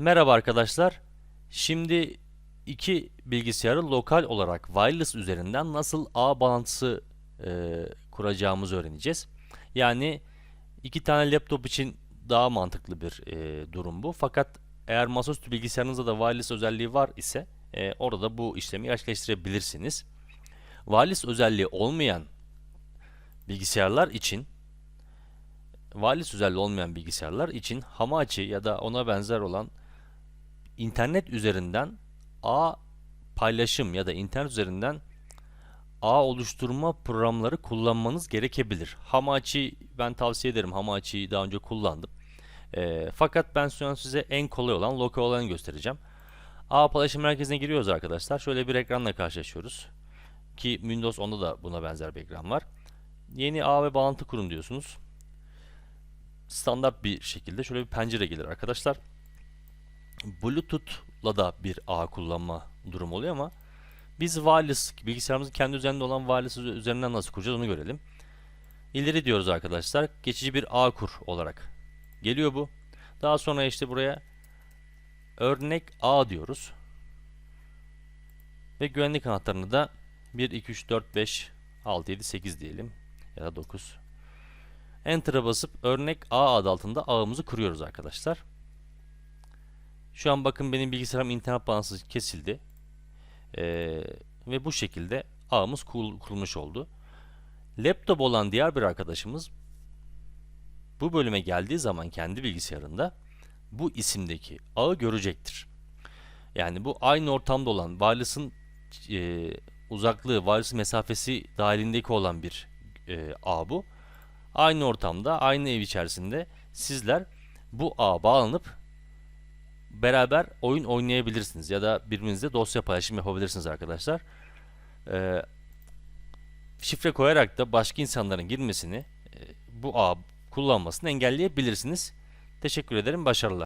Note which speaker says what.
Speaker 1: Merhaba arkadaşlar. Şimdi iki bilgisayarı lokal olarak wireless üzerinden nasıl ağ bağlantısı e, kuracağımızı öğreneceğiz. Yani iki tane laptop için daha mantıklı bir e, durum bu. Fakat eğer masaüstü bilgisayarınızda da wireless özelliği var ise e, orada bu işlemi gerçekleştirebilirsiniz. Wireless özelliği olmayan bilgisayarlar için wireless özelliği olmayan bilgisayarlar için Hamachi ya da ona benzer olan internet üzerinden ağ paylaşım ya da internet üzerinden ağ oluşturma programları kullanmanız gerekebilir. Hamachi ben tavsiye ederim. Hamachi'yi daha önce kullandım. Eee, fakat ben şu an size en kolay olan lokal olanı göstereceğim. Ağ paylaşım merkezine giriyoruz arkadaşlar. Şöyle bir ekranla karşılaşıyoruz. Ki Windows 10'da da buna benzer bir ekran var. Yeni ağ ve bağlantı kurun diyorsunuz. Standart bir şekilde şöyle bir pencere gelir arkadaşlar. Bluetooth'la da bir ağ kullanma durumu oluyor ama biz wireless bilgisayarımızın kendi üzerinde olan wireless üzerinden nasıl kuracağız onu görelim. İleri diyoruz arkadaşlar. Geçici bir ağ kur olarak geliyor bu. Daha sonra işte buraya örnek ağ diyoruz. Ve güvenlik anahtarını da 1 2 3 4 5 6 7 8 diyelim ya da 9. Enter'a basıp örnek ağ adı altında ağımızı kuruyoruz arkadaşlar. Şu an bakın benim bilgisayarım internet bağlantısı kesildi. Ee, ve bu şekilde ağımız kur- kurulmuş oldu. Laptop olan diğer bir arkadaşımız bu bölüme geldiği zaman kendi bilgisayarında bu isimdeki ağı görecektir. Yani bu aynı ortamda olan wireless'ın e, uzaklığı, wireless mesafesi dahilindeki olan bir e, ağ bu. Aynı ortamda, aynı ev içerisinde sizler bu ağa bağlanıp beraber oyun oynayabilirsiniz ya da birbirinizle dosya paylaşım yapabilirsiniz arkadaşlar. Ee, şifre koyarak da başka insanların girmesini, e, bu ağ kullanmasını engelleyebilirsiniz. Teşekkür ederim, başarılar.